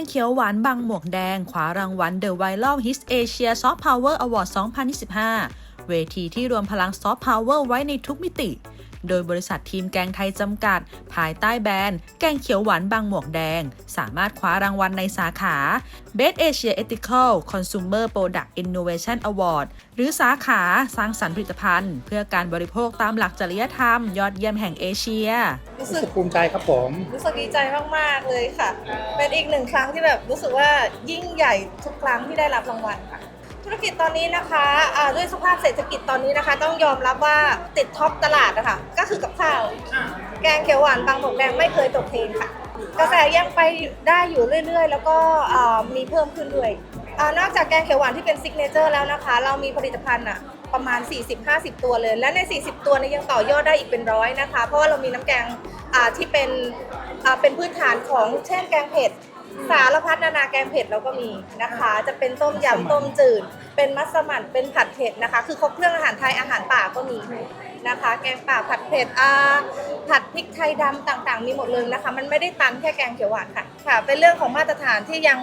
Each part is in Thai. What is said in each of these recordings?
งเขียวหวานบางหมวกแดงขวารางวัล The Viral Hits Asia Soft Power Award 2025 เวทีที่รวมพลังซอฟต์พาวเวอร์ไว้ในทุกมิติ โดยบริษัททีมแกงไทยจำกัด ภายใต้แบรนด์ แกงเขียวหวานบางหมวกแดง สามารถคว้ารางวัลในสาขา Best Asia Ethical Consumer Product Innovation Award หรือสาขาสร้างสรรค์ผลิตภัณฑ์ เพื่อการบริโภคตามหลักจริยธรรม ยอดเยี่ยมแห่งเอเชีย รู้รู้สึสึกกภูมิใจครับผม รู้สึกดีใจมาก ๆ เลยค่ะ เป็นอีกหนึ่งครั้งที่แบบรู้สึกว่ายิ่งใหญ่ทุกครั้งที่ได้รับรางวัลค่ะ ธุรกิจตอนนี้นะคะอ่าด้วยสภาพเศรษฐกิจตอนนี้นะคะ ต้องยอมรับว่าติดท็อปตลาดนะคะก็คือกับข้าว แกงเขียวหวานบางหมกแดงไม่เคยตกเทรนด์ค่ะ กระแสยังไปได้อยู่เรื่อยๆ แล้วก็อ่ามีเพิ่มขึ้นด้วยอานอกจากแกงเขียวหวานที่เป็นซิกเนเจอร์แล้วนะคะ เรามีผลิตภัณฑ์อะประมาณ 40-50 ตัวเลย และใน 40 ตัวเนี้ยังต่อยอดได้อีกเป็นร้อยนะคะ เพราะว่าเรามีน้ำแกงอ่าที่เป็นอ่าเป็นพื้นฐานของเช่นแกงเผ็ด สารพัดนานาแกงเผ็ดเราก็มีนะคะ จะเป็นต้มยำต้มจืด เป็นมัสมั่นเป็นผัดเผ็ดนะคะ คือครบเครื่องอาหารไทยอาหารป่าก็มีนะคะ แกงป่าผัดเผ็ดอ่าผัดพริกไทยดำต่างๆ มีหมดเลยนะคะ มันไม่ได้ตันแค่แกงเขียวหวานค่ะค่ะ เป็นเรื่องของมาตรฐานที่ยัง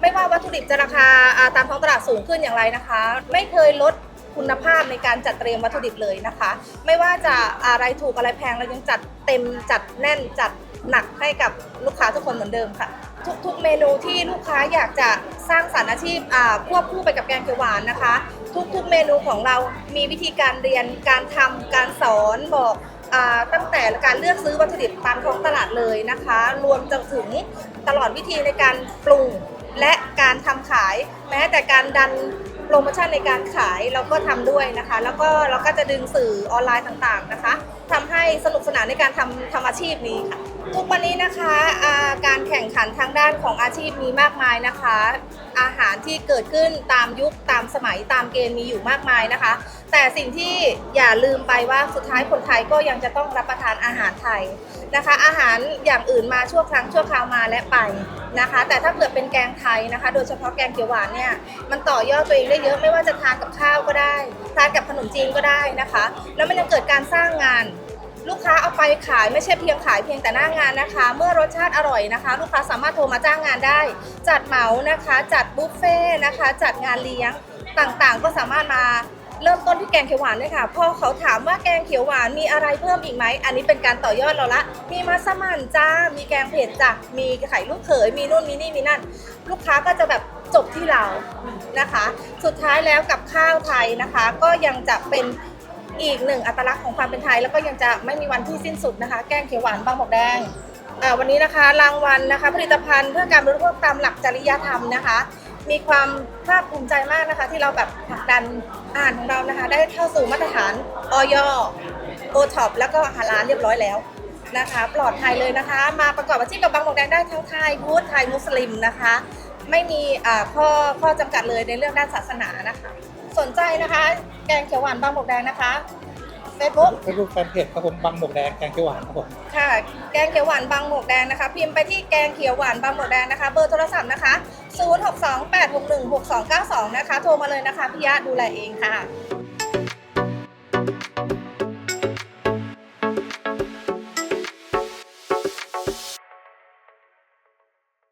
ไม่ว่าวัตถุดิบจะราคาอ่าตามท้องตลาดสูงขึ้นอย่างไรนะคะ ไม่เคยลดคุณภาพในการจัดเตรียมวัตถุดิบเลยนะคะ ไม่ว่าจะอะไรถูกอะไรแพงเรายังจัดเต็มจัดแน่นจัดหนักให้กับลูกค้าทุกคนเหมือนเดิมค่ะ ทุกๆเมนูที่ลูกค้าอยากจะสร้างสรรค์อาชีพอาควบคู่ไปกับแกงเขียวหวานนะคะ ทุกๆเมนูของเรามีวิธีการเรียนการทำการสอนบอกอาตั้งแต่การเลือกซื้อวัตถุดิบตามท้องตลาดเลยนะคะ รวมจนถึงตลอดวิธีในการปรุงและการทำขาย แม้แต่การดันโปรโมชั่นในการขายเราก็ทำด้วยนะคะ แล้วก็เราก็จะดึงสื่อออนไลน์ต่างๆนะคะทำให้สนุกสนานในการทำทำอาชีพนี้ค่ะ ทุกวันนี้นะคะาการแข่งขันทางด้านของอาชีพมีมากมายนะคะ อาหารที่เกิดขึ้นตามยุคตามสมัยตามเกณฑ์มีอยู่มากมายนะคะ แต่สิ่งที่อย่าลืมไปว่าสุดท้ายคนไทยก็ยังจะต้องรับประทานอาหารไทยนะคะ อาหารอย่างอื่นมาชั่วครั้งชั่วคราวมาและไปนะคะ แต่ถ้าเกิดเป็นแกงไทยนะคะ โดยเฉพาะแกงเขียวหวานเนี่ยมันต่อยอดตัวเองได้เยอะไม่ว่าจะทานกับข้าวก็ได้ ทานกับขนมจีนก็ได้นะคะ แล้วมันยังเกิดการสร้างงาน ลูกค้าเอาไปขายไม่ใช่เพียงขายเพียงแต่หน้างานนะคะ เมื่อรสชาติอร่อยนะคะ ลูกค้าสามารถโทรมาจ้างงานได้ จัดเหมานะคะ จัดบุฟเฟ่ต์นะคะ จัดงานเลี้ยงต่างๆ ก็สามารถมาเริ่มต้นที่แกงเขียวหวานเลยค่ะพอเขาถามว่าแกงเขียวหวานมีอะไรเพิ่มอีกไหม อันนี้เป็นการต่อยอดเราละ มีมัสมั่นจ้า มีแกงเผ็ดจ้ะ มีไข่ลูกเขย มีนู่นมีนี่มีนั่น ลูกค้าก็จะแบบจบที่เรานะคะ สุดท้ายแล้วกับข้าวไทยนะคะ ก็ยังจะเป็น อีกหนึ่งอัตลักษณ์ของความเป็นไทย แล้วก็ยังจะไม่มีวันที่สิ้นสุดนะคะ แกงเขียวหวานบางหมกแดงวันนี้นะคะรางวัลนะคะ ผลิตภัณฑ์เพื่อการบริโภคตามหลักจริยธรรมนะคะ มีความภาคภูมิใจมากนะคะ ที่เราแบบผลักดันอาหารของเรานะคะ ได้เข้าสู่มาตรฐานออยโอท็อปแล้วก็หาร้านเรียบร้อยแล้วนะคะ ปลอดภัยเลยนะคะ มาประกอบอาชีพกับบางหมกแดงได้ทั้งไทยพุทธไทยมุสลิมนะคะ ไม่มีข้อข้อจำกัดเลยในเรื่องด้านศาสนานะคะ สนใจนะคะ แกงเขียวหวานบางหมกแดงนะคะ Facebook เฟซบุ๊กแฟนเพจครับผมบางหมวกแดงแกงเขียวหวานครับผมค่ะ แกงเขียวหวานบางหมวกแดงนะคะ พิมพ์ไปที่แกงเขียวหวานบางหมวกแดงนะคะ เบอร์โทรศัพท์นะคะ 0628616292 นะคะ โทรมาเลยนะคะพี่ยะดูแลเองค่ะ